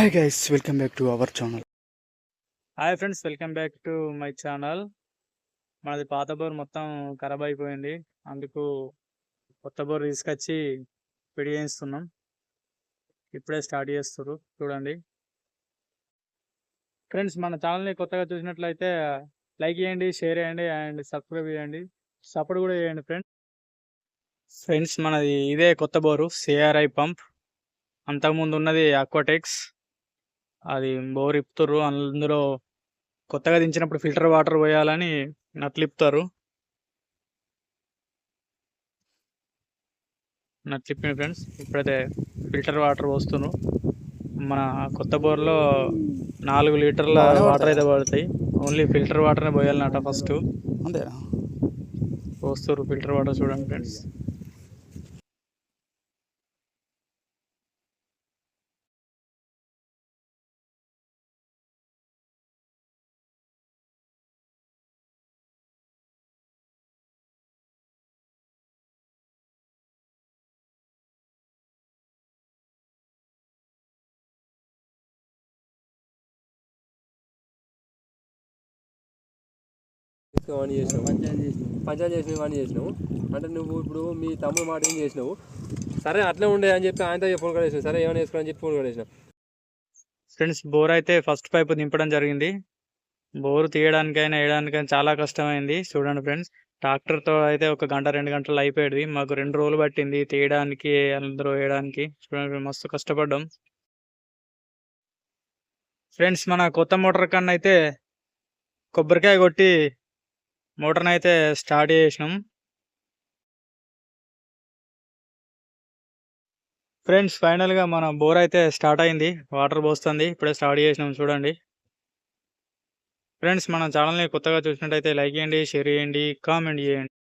Hi guys welcome back to our channel hi friends welcome back to my channel మనది పాత bore మొత్తం ఖరాబ్ అయిపోయింది. అందుకు కొత్త బోర్ తీసుకొచ్చి పిడి చేయిస్తున్నాం. ఇప్పుడే స్టార్ట్ చేస్తారు చూడండి. ఫ్రెండ్స్ మన ఛానల్ని కొత్తగా చూసినట్లయితే లైక్ చేయండి షేర్ చేయండి అండ్ సబ్స్క్రైబ్ చేయండి. సపోర్ట్ కూడా చేయండి ఫ్రెండ్స్ ఫ్రెండ్స్ మనది ఇదే కొత్త బోరు సిఆర్ఐ పంప్ అంతకుముందు ఉన్నది అక్వాటెక్స్ అది బోర్ ఇప్పుతారు అందులో కొత్తగా దించినప్పుడు ఫిల్టర్ వాటర్ పోయాలని నట్లిప్పుతారు నట్లిప్పిన ఫ్రెండ్స్ ఇప్పుడైతే ఫిల్టర్ వాటర్ పోస్తున్నారు మన కొత్త బోర్లో నాలుగు లీటర్ల వాటర్ అయితే పడతాయి. ఓన్లీ ఫిల్టర్ వాటర్నే పోయాలన్నట ఫస్ట్. అంతేనా? పోస్తారు ఫిల్టర్ వాటర్ చూడండి ఫ్రెండ్స్. వాణి చేసినావు? పంచాయతీ చేసిన. వాణి చేసినావు అంటే నువ్వు ఇప్పుడు మీ తమ్ముడు మాట ఏం చేసినావు? సరే అట్లే ఉండే అని చెప్పి ఆయనతో ఫోన్ కడేసిన సరే ఏమైనా వేసుకోని చెప్పి ఫోన్ కడేసిన ఫ్రెండ్స్ బోర్ అయితే ఫస్ట్ పైపు దింపడం జరిగింది. బోర్ తీయడానికైనా వేయడానికైనా చాలా కష్టమైంది. చూడండి ఫ్రెండ్స్ ట్రాక్టర్తో అయితే ఒక గంట రెండు గంటలు అయిపోయేది. మాకు రెండు రోజులు పట్టింది తీయడానికి అందరూ వేయడానికి. చూడండి మస్తు కష్టపడ్డాం. ఫ్రెండ్స్ మన కొత్త మోటార్ కన్నా అయితే కొబ్బరికాయ కొట్టి మోటార్ని అయితే స్టార్ట్ చేసినాం. ఫ్రెండ్స్ ఫైనల్గా మన బోర్ అయితే స్టార్ట్ అయింది. వాటర్ పోస్తుంది. ఇప్పుడే స్టార్ట్ చేసినాం. చూడండి. ఫ్రెండ్స్ మన ఛానల్ని కొత్తగా చూసినట్టయితే లైక్ చేయండి షేర్ చేయండి కామెంట్ చేయండి.